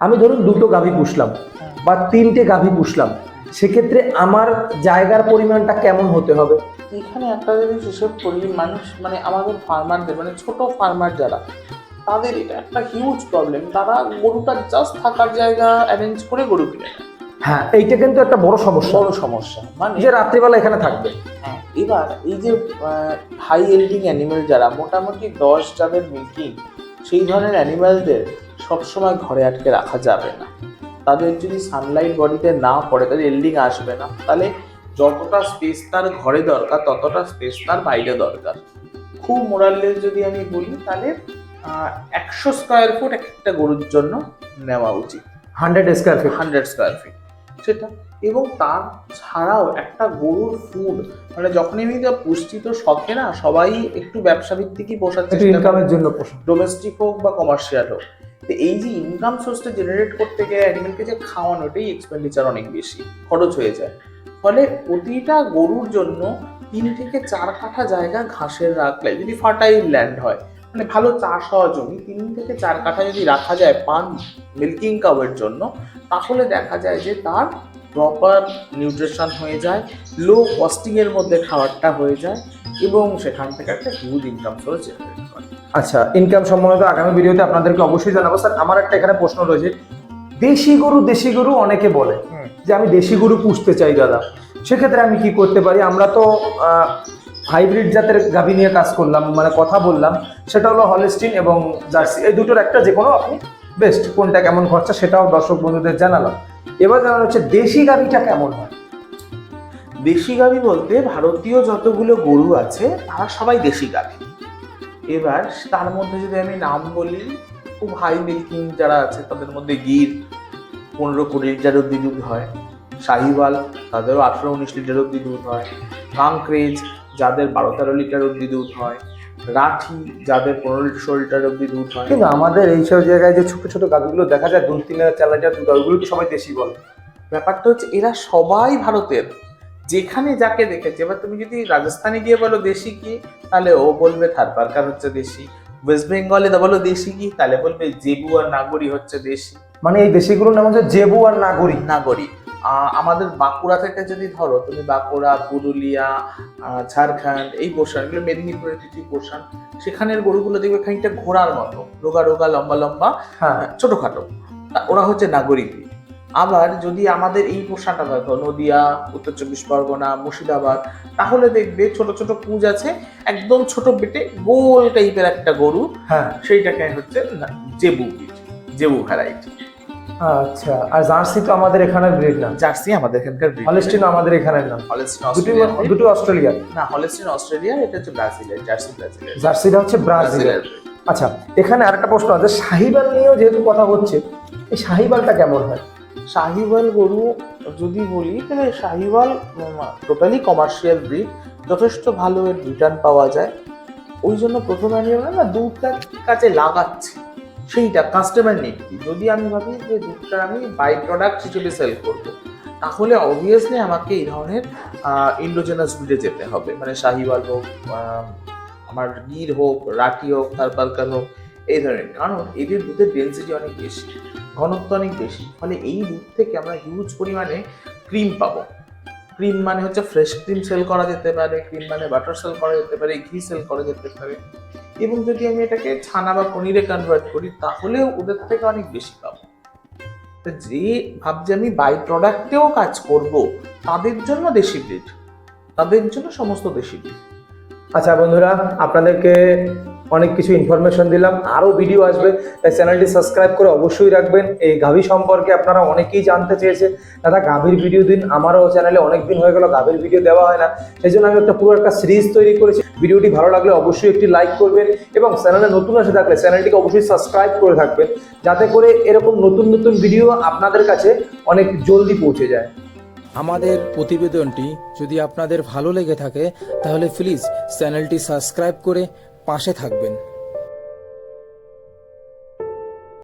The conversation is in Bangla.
আমি ধরুন দুটো গাভী পুষলাম বা তিনটে গাভী পুষলাম সেক্ষেত্রে আমার জায়গার পরিমাণটা কেমন হতে হবে? এখানে একটা জিনিস হিসেব করি মানুষ মানে আমাদের ফার্মারদের মানে ছোট ফার্মার যারা তাদের এটা একটা হিউজ প্রবলেম তারা গরুটা জাস্ট থাকার জায়গা অ্যারেঞ্জ করে গরু কিনে হ্যাঁ এইটা কিন্তু একটা বড় সমস্যা। বড় সমস্যা। মানে যে রাত্রিবেলা এখানে থাকবে। হ্যাঁ, এবার এই যে হাই এল্ডিং অ্যানিমেল যারা মোটামুটি দশ যাদের মিল্কিং সেই ধরনের অ্যানিম্যালদের সবসময় ঘরে আটকে রাখা যাবে না। তাদের যদি সানলাইট বডিতে না পড়ে তাদের এল্ডিং আসবে না। তাহলে যতটা স্পেস তার ঘরে দরকার ততটা স্পেস তার বাইরে দরকার। খুব মোরাললেস যদি আমি বলি তাহলে একশো স্কোয়ার ফুট একটা গরুর জন্য নেওয়া উচিত। Hundred square feet hundred square feet সেটা এবং তার ছাড়াও একটা গরুর ফুড মানে যখন আমি যা পুষ্টি তো শখে না সবাই একটু ব্যবসা ভিত্তিকই পোষাচ্ছে ইনকামের জন্য ডোমেস্টিক হোক বা কমার্শিয়াল হোক। তো এই যে ইনকাম সোর্সটা জেনারেট করতে গেলে অ্যানিমেলকে যে খাওয়ানোটাই এক্সপেন্ডিচার অনেক বেশি, খরচ হয়ে যায়। ফলে প্রতিটা গরুর জন্য তিন থেকে চার কাঠা জায়গা ঘাসের রাখলে যদি ফার্টাইল ল্যান্ড হয় মানে ভালো চাষ হওয়া জমি তিন থেকে চার কাঠা যদি রাখা যায় পান মিল্কিং কাউয়ের জন্য, তাহলে দেখা যায় যে তার প্রপার নিউট্রিশন হয়ে যায় লো কস্টিং এর মধ্যে খাবারটা হয়ে যায় এবং সেখান থেকে একটা হিউজ ইনকাম সোর্স জেনারেট করে আচ্ছা ইনকাম সম্বন্ধে আগামী ভিডিওতে আপনাদেরকে অবশ্যই জানাব। স্যার আমার একটা এখানে প্রশ্ন রয়েছে। দেশি গরু দেশি গরু অনেকে বলে যে আমি দেশি গরু পুষতে চাই দাদা। সেক্ষেত্রে আমি কি করতে পারি? আমরা তো হাইব্রিড জাতের গাভী নিয়ে কাজ করলাম মানে কথা বললাম। সেটা হলো হলেস্টিন এবং জার্সি এই দুটোর একটা যে কোনো আপনি বেস্ট কোনটা কেমন খরচা সেটাও দর্শক বন্ধুদের জানালাম। এবার জানানো হচ্ছে দেশি গাভীটা কেমন হয়? দেশি গাভী বলতে ভারতীয় যতগুলো গরু আছে তারা সবাই দেশি গাভী। এবার তার মধ্যে যদি আমি নাম বলি খুব হাই মিল্কিং যারা আছে তাদের মধ্যে গির পনেরো কুড়ি লিটার অব্দি দুধ হয়। শাহিওয়াল তাদেরও আঠেরো উনিশ লিটার অব্দি দুধ হয়। কাংক্রেজ যাদের বারো তেরো লিটার অব্দি দুধ হয়। রাঠি যাদের পনেরো ষোলো লিটার অব্দি দুধ হয়। কিন্তু আমাদের এইসব জায়গায় যে ছোটো ছোটো গাভীগুলো দেখা যায় দু তিন হাজার চার লিটার দুধ ওগুলো তো সবাই দেশি বলে। ব্যাপারটা হচ্ছে এরা সবাই ভারতের। যেখানে যাকে দেখেছে এবার তুমি যদি রাজস্থানে গিয়ে বলো দেশি কি তাহলে ও বলবে থারপারকার হচ্ছে দেশি। ওয়েস্ট বেঙ্গলে তো বলো দেশি কি তাহলে বলবে জেবু আর নাগরি হচ্ছে দেশি। মানে এই দেশিগুলোর নাম হচ্ছে জেবু আর নাগরি। নাগরি। আহ, আমাদের বাঁকুড়া থেকে যদি ধরো তুমি বাঁকুড়া পুরুলিয়া আহ, ঝাড়খণ্ড এই পোর্শন এগুলো মেদিনীপুরের কিছু পোর্শন সেখানের গরুগুলো দেখবে খানিকটা ঘোড়ার মতো রোগা রোগা লম্বা লম্বা হ্যাঁ। ছোটখাটো। ওরা হচ্ছে নাগরিক। আবার যদি আমাদের এই পোশাকটা দেখো নদিয়া উত্তর চব্বিশ পরগনা মুর্শিদাবাদ তাহলে দেখবে ছোট ছোট কুঁজ আছে একদম ছোট বেটে গোল টাইপের একটা গরু হ্যাঁ। সেইটাকে হচ্ছে না- জেবু জেবু ভ্যারাইটি। আচ্ছা আর জার্সি তো আমাদের এখানের ব্রিড না। জার্সি আমাদের এখানকার breed। হলস্টিন আমাদের এখানের নাম হলস্টিন অস্ট্রেলিয়া। দুটো অস্ট্রেলিয়া। না হলস্টিন অস্ট্রেলিয়া এটা হচ্ছে ব্রাজিলের জার্সি ব্রাজিলের। জার্সিটা হচ্ছে ব্রাজিলের। আচ্ছা এখানে আরেকটা প্রশ্ন আছে শাহিবাল নিয়েও যেহেতু কথা হচ্ছে এই শাহিবালটা কেমন হয়? শাহিওয়াল গরু যদি বলি, তাহলে শাহিওয়াল টোটালি কমার্শিয়াল ব্রিড যথেষ্ট ভালো এর রিটার্ন পাওয়া যায়। ওই জন্য প্রথমে আমি না, দুধটা কাছে লাগাচ্ছি। সেইটা কাস্টমার নিড যদি আমি ভাবি যে দুধটা আমি বাই প্রোডাক্ট হিসেবে সেল করব, তাহলে অবভিয়াসলি আমাকে এই ধরনের ইন্ডোজেনাস ব্রিডে যেতে হবে। মানে শাহিওয়াল হোক আমার গির হোক, রাঠি হোক তারপালকার হোক এই ধরনের। কারণ এদের দুধের ডেন্সিটি অনেক বেশি, ঘনত্ব অনেক বেশি, ফলে এই দুধ থেকে আমরা হিউজ পরিমাণে ক্রিম পাবো। ক্রিম মানে হচ্ছে ফ্রেশ ক্রিম সেল করা যেতে পারে ক্রিম মানে বাটার সেল করা যেতে পারে, ঘি সেল করা যেতে পারে। এবং যদি আমি এটাকে ছানা বা পনিরে কনভার্ট করি, তাহলেও ওদের থেকে অনেক বেশি পাবো। তো যে ভাবছি আমি বাই প্রোডাক্টেও কাজ করব, তাদের জন্য দেশি ব্রিড তাদের জন্য সমস্ত দেশি ব্রিড আচ্ছা বন্ধুরা, আপনাদেরকে অনেক কিছু ইনফরমেশন দিলাম। আরও ভিডিও আসবে, তাই চ্যানেলটি সাবস্ক্রাইব করে অবশ্যই রাখবেন। এই গাভী সম্পর্কে আপনারা অনেকেই জানতে চেয়েছে। দাদা, গাভীর ভিডিও দিন, আমারও চ্যানেলে অনেক দিন হয়ে গেল, গাভীর ভিডিও দেওয়া হয় না। সেই জন্য আমি একটা পুরো একটা সিরিজ তৈরি করেছি। ভিডিওটি ভালো লাগলে অবশ্যই একটি লাইক করবেন এবং চ্যানেলে নতুন এসে থাকলে চ্যানেলটিকে অবশ্যই সাবস্ক্রাইব করে থাকবেন। যাতে করে এরকম নতুন নতুন ভিডিও আপনাদের কাছে অনেক জলদি পৌঁছে যায়। আমাদের প্রতিবেদনটি যদি আপনাদের ভালো লেগে থাকে, তাহলে প্লিজ চ্যানেলটি সাবস্ক্রাইব করে পাশে থাকবেন।